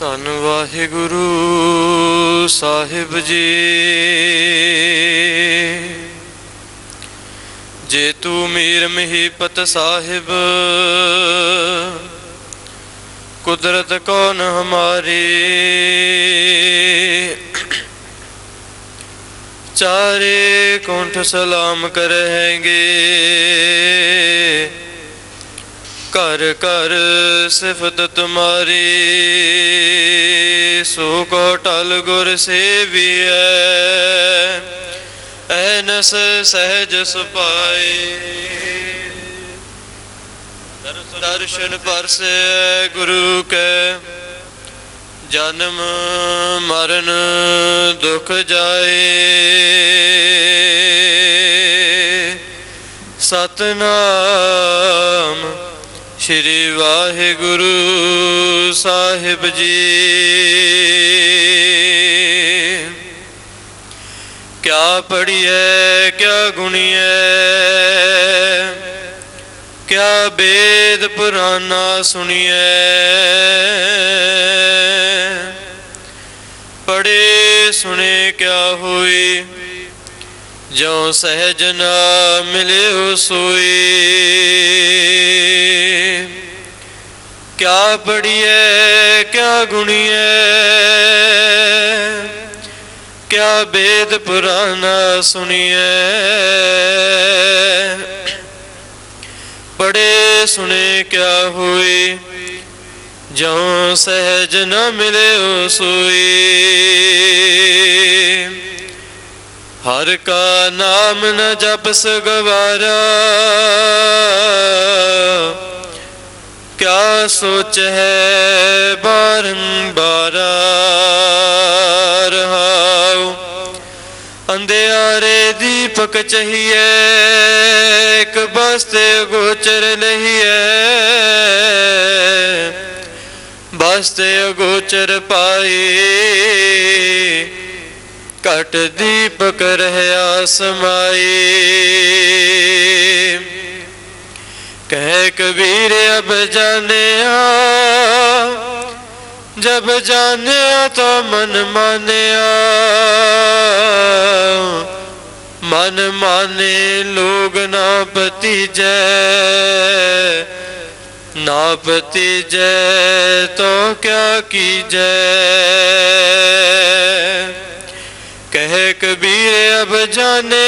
ਧੰਨ ਵਾਹਿਗੁਰੂ ਸਾਹਿਬ ਜੀ। ਜੇ ਤੂੰ ਮੀਰ ਮਹੀਪਤ ਸਾਹਿਬ, ਕੁਦਰਤ ਕੌਣ ਹਮਾਰੀ? ਚਾਰੇ ਕੁੰਠ ਸਲਾਮ ਕਰਹਿਗੇ। ਘਰ ਘਰ ਸਿਫਤ ਤੁਮਾਰੀ। ਸੋ ਕੋ ਟਲ ਗੁਰ ਸੇਵੀਐ। ਐਨਸ ਸਹਿਜ ਸੁਪਾਏ ਦਰਸ਼ਨ ਪਰਸੇ ਗੁਰੂ ਕੈ। ਜਨਮ ਮਰਨ ਦੁਖ ਜਾਏ। ਸਤਨਾਮ ਸ੍ਰੀ ਵਾਹਿਗੁਰੂ ਸਾਹਿਬ ਜੀ। ਕਿਆ ਪੜੀਐ ਕਿਆ ਗੁਣੀਐ, ਕਿਆ ਵੇਦ ਪੁਰਾਨਾ ਸੁਣੀਐ। ਪੜੇ ਸੁਣੇ ਕਿਆ ਹੋਈ ਜੋ ਸਹਿਜ ਨਾ ਮਿਲਿਓ ਸੋਈ। ਕਿਆ ਪੜੀਐ ਕਿਆ ਗੁਣੀਐ ਕਿਆ ਵੇਦ ਪੁਰਾਣਾ ਸੁਣੀਐ ਪੜੇ ਸੁਣੇ ਕਿਆ ਹੋਈ? ਜੋ ਸਹਿਜ ਨ ਮਿਲਿਓ ਸੋਈ। ਹਰ ਕਾ ਨਾਮ ਨ ਜਪਸ ਗਵਾਰਾ ਸੋਚ ਹੈ ਬਾਰੰਬਾਰ ਰਹਾਉ। ਅੰਧਿਆਰੇ ਦੀਪਕ ਚਹੀਏ ਇੱਕ ਬਸਤੇ ਗੋਚਰ ਲਹੀਏ ਬਸਤੇ ਗੋਚਰ ਪਾਈ, ਘਟ ਦੀਪਕ ਰਹਿਆ ਸਮਾਈ। ਕਹਿ ਕਬੀਰ ਅਬ ਜਾਣਿਆ, ਜਬ ਜਾਣਿਆ ਤਾਂ ਮਨ ਮਾਨਿਆ। ਮਨ ਮਾਨੇ ਲੋਗ ਨਾ ਪਤੀਜੈ ਨਾ ਪਤੀਜੈ ਤੋ ਕਿਆ ਕੀਜੈ। ਕਹਿ ਕਬੀਰ ਅਬ ਜਾਣੇ